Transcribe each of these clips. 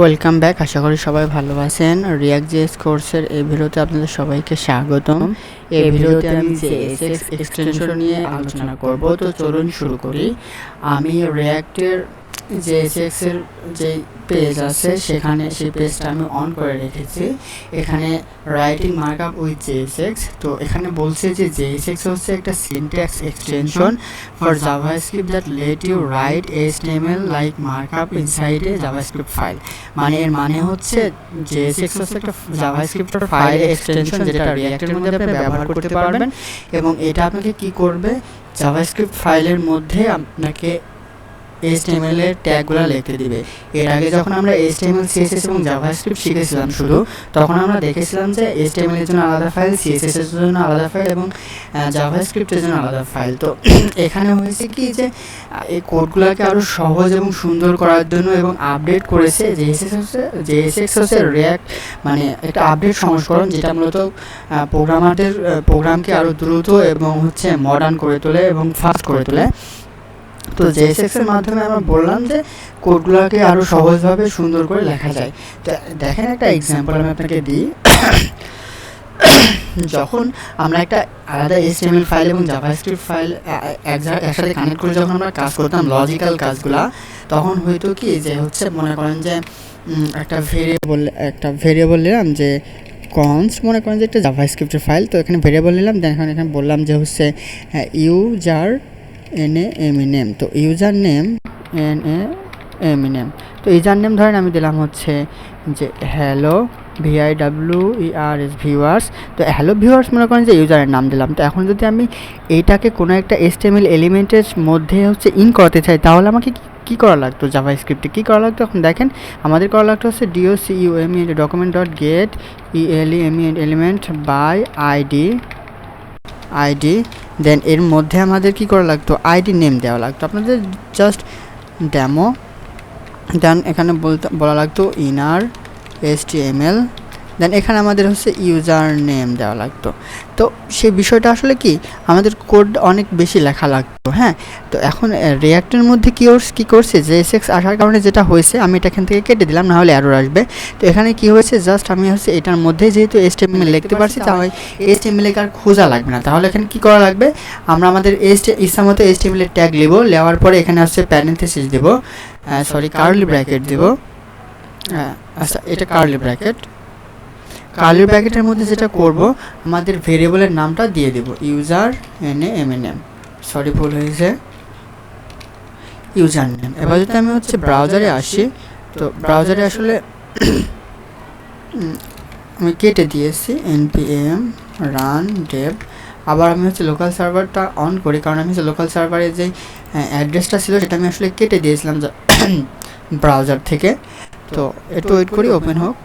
Welcome back আশা করি সবাই ভালো আছেন। রিয়াক্ট জিএস কোর্সের এই ভিডিওতে আপনাদের সবাইকে স্বাগতম। এই ভিডিওতে আমি জেএসএক্স এক্সটেনশন নিয়ে আলোচনা করব। তো চলুন শুরু করি। আমি রিয়াক্টের জেএসএক্স এর যে পেজ আছে, সেখানে সেই পেজটা আমি অন করে রেখেছি। এখানে রাইটিং মার্কআপ উইথ জেএসএক্স তো এখানে বলছে যে জেএসএক্স হচ্ছে একটা syntax extension for JavaScript that let you write as HTML like markup inside a JavaScript file মানে এর মানে হচ্ছে জেএসএক্স হচ্ছে একটা জাভাস্ক্রিপ্টের ফাইল এক্সটেনশন যেটা রিঅ্যাক্টের মধ্যে আপনি ব্যবহার করতে পারবেন। এবং এটা আপনাকে কি করবে? জাভাস্ক্রিপ্ট ফাইলের মধ্যে আপনাকে এইচটিএমএল এর ট্যাগগুলো লিখতে দিবে। এর আগে যখন আমরা এইচটিএমএল সিএসএস এবং জাভাস্ক্রিপ্ট শিখেছিলাম শুধু তখন আমরা দেখেছিলাম যে এইচটিএমএল এর জন্য আলাদা ফাইল সিএসএস এর জন্য আলাদা ফাইল এবং জাভাস্ক্রিপ্টের জন্য আলাদা ফাইল তো এখানে হয়েছে কি যে এই কোডগুলোকে আরও সহজ এবং সুন্দর করার জন্য এবং আপডেট করেছে জেএসএস হচ্ছে জেএসএক্স হচ্ছে রিয়াক্ট মানে একটা আপডেট সংস্করণ যেটা মূলত প্রোগ্রামারদের প্রোগ্রামকে আরও দ্রুত এবং হচ্ছে মডার্ন করে তোলে এবং ফাস্ট করে তোলে। তো জেএসএক্স এর মাধ্যমে আমরা বললাম যে কোডগুলোকে আরও সহজভাবে সুন্দর করে লেখা যায়। তো দেখেন একটা এক্সাম্পল আমি আপনাকে দিই। যখন আমরা একটা আলাদা এইচটিএমএল ফাইল এবং জাভাস্ক্রিপ্ট ফাইল একসাথে কানেক্ট করে যখন আমরা কাজ করতাম লজিক্যাল কাজগুলা, তখন হয়তো কি যে হচ্ছে মনে করেন যে একটা ভেরিয়েবল একটা ভেরিয়েবল নিলাম যে কনস মনে করেন যে একটা জাভাস্ক্রিপ্টের ফাইল তো এখানে ভেরিয়েবল নিলাম দেখেন এখানে বললাম যে হচ্ছে user N A M E name তো user name N A M E name তো ইউজার নেম ধরেন আমি দিলাম হচ্ছে যে hello V I E R S viewers তো হ্যালো ভিউয়ার্স মনে করেন যে ইউজারের নাম দিলাম। তো এখন যদি আমি এইটাকে কোনো একটা এসটিএমএল এলিমেন্টের মধ্যে হচ্ছে ইন করতে চাই, তাহলে আমাকে কী করা লাগতো জাভা স্ক্রিপ্টে কী করা লাগতো? এখন দেখেন, আমাদের করা লাগতো হচ্ছে D O C U M E document dot get E L E M element by ID ID then এর মধ্যে আমাদের কি করা লাগতো? আইডি নেম দেওয়া লাগতো। আপনাদের জাস্ট ড্যামো দেন এখানে বলতে, বলা লাগতো inner S T M L then এখানে আমাদের হচ্ছে ইউজার নেম দেওয়া লাগতো। তো সেই বিষয়টা আসলে কি? আমাদের কোড অনেক বেশি লেখা লাগতো হ্যাঁ? তো এখন রিয়াক্টের মধ্যে কী কী করছে? যে এক্স আসার কারণে যেটা হয়েছে, আমি এটা এখান থেকে কেটে দিলাম, নাহলে অ্যারোর আসবে। তো এখানে কি হয়েছে? জাস্ট আমি হচ্ছে এটার মধ্যে যেহেতু এস টিএমএল লিখতে পারছি তাহলে এস টিএমএল আর খোঁজা লাগবে না। তাহলে এখানে কী করা লাগবে? আমরা আমাদের এস ইচ্ছা মতো এস টিএমএল ট্যাগ নেব নেওয়ার পরে এখানে হচ্ছে প্যারেন্থেসিস দেবো। সরি কার্লি ব্র্যাকেট দেবো। আচ্ছা এটা কার্লি ব্র্যাকেট কার্লি ব্র্যাকেটের মধ্যে যেটা করব, আমাদের ভেরিয়েবলের নামটা দিয়ে দেব, user N A, M N M. Sorry, ভুল হয়েছে। User name. এবার যদি আমি হচ্ছে ব্রাউজারে আসি, তো ব্রাউজারে আসলে আমি কেটে দিয়েছি, এনপিএম, রান, ডেভ। আবার আমি হচ্ছে লোকাল সার্ভারটা অন করি, কারণ আমি হচ্ছে লোকাল সার্ভারের যে অ্যাড্রেসটা ছিল সেটা আমি আসলে কেটে দিয়েছিলাম ব্রাউজার থেকে। তো একটু ওয়েট করি, ওপেন হোক।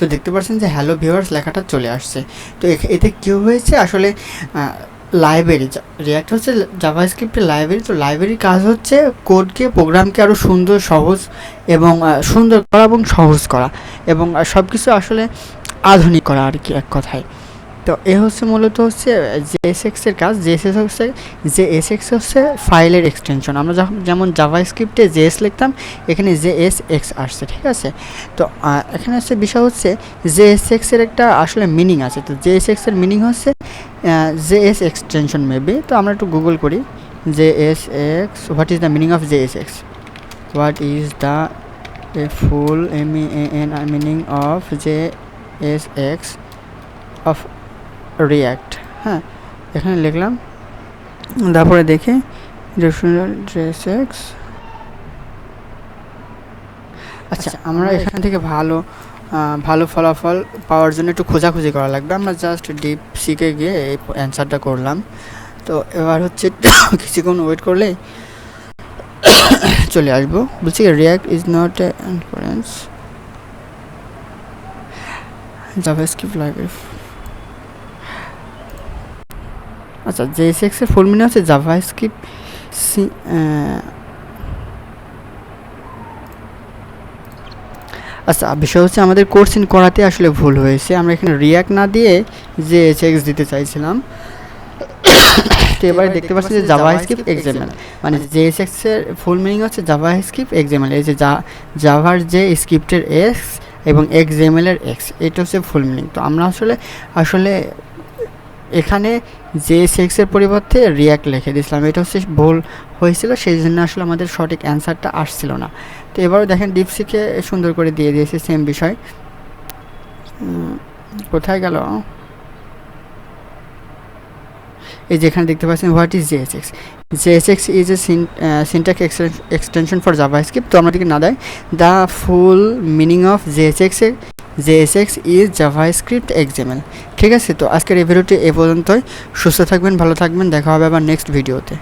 তো দেখতে পাচ্ছেন যে হ্যালো ভিউয়ার্স লেখাটা চলে আসছে। তো এতে কী হয়েছে? আসলে লাইব্রেরি রিয়াক্ট হচ্ছে জাভা স্ক্রিপ্টের লাইব্রেরি তো লাইব্রেরির কাজ হচ্ছে কোডকে প্রোগ্রামকে আরও সুন্দর, সহজ এবং সুন্দর করা এবং সহজ করা। এবং সব কিছু আসলে আধুনিক করা আর কি এক কথায়। তো এ হচ্ছে মূলত হচ্ছে যে এস এক্সের কাজ। যে এস এস হচ্ছে যে এস এক্স হচ্ছে ফাইলের এক্সটেনশন আমরা যখন, যেমন জাভা স্ক্রিপ্টে জে এস লিখতাম, এখানে জে এস এক্স আসছে, ঠিক আছে? তো এখানে হচ্ছে বিষয় হচ্ছে জে এস এক্সের একটা আসলে মিনিং আছে। তো জে এস এক্সের মিনিং হচ্ছে জে এস এক্সটেনশন মেবি তো আমরা একটু গুগল করি। J S X what is the meaning of J S X what is the A full M N meaning of J S X of React হ্যাঁ এখানে লিখলাম। তারপরে দেখি ড্রেস এক্স আচ্ছা আমরা এখান থেকে ভালো ভালো ফলাফল পাওয়ার জন্য একটু খোঁজাখুঁজি করা লাগবে। আমরা জাস্ট ডিপ শিখে গিয়ে এই অ্যান্সারটা করলাম। তো এবার হচ্ছে কিছুক্ষণ ওয়েট করলে চলে আসব। বলছি React is not a JavaScript library আচ্ছা জেএসএক্সের ফুল মিনিং হচ্ছে জাভা স্ক্রিপ্ট সি আচ্ছা বিষয় হচ্ছে আমাদের কোর্সিং করাতে আসলে ভুল হয়েছে। আমরা এখানে রিয়াক্ট না দিয়ে জে এক্স দিতে চাইছিলাম তো এবারে দেখতে পাচ্ছি যে জাভা স্ক্রিপ্ট এক্সামেল মানে জেএসএক্স এক্সের ফুল মিনিং হচ্ছে জাভা স্ক্রিপ্ট এক্সামেল এই যে জাভার যে স্ক্রিপ্টের এক্স এবং এক্সএমএল এর এক্স এটা হচ্ছে ফুল মিনিং তো আমরা আসলে আসলে এখানে জে সেক্সের পরিবর্তে রিয়াক্ট লিখে দিয়েছিলাম। এটা হচ্ছে ভুল হয়েছিল, সেই জন্য আসলে আমাদের সঠিক অ্যান্সারটা আসছিল না। তো এবারও দেখেন ডিপসিকে সুন্দর করে দিয়ে দিয়েছে সেম বিষয়। কোথায় গেল? এই যেখানে দেখতে পাচ্ছেন what is JSX JSX is a syntax extension for JavaScript তো আমাদেরকে না দেয়। The full meaning of JSX JSX is JavaScript XML ঠিক আছে, তো আজকের এই ভিডিওটি এ পর্যন্তই। সুস্থ থাকবেন, ভালো থাকবেন, দেখা হবে আবার নেক্সট ভিডিওতে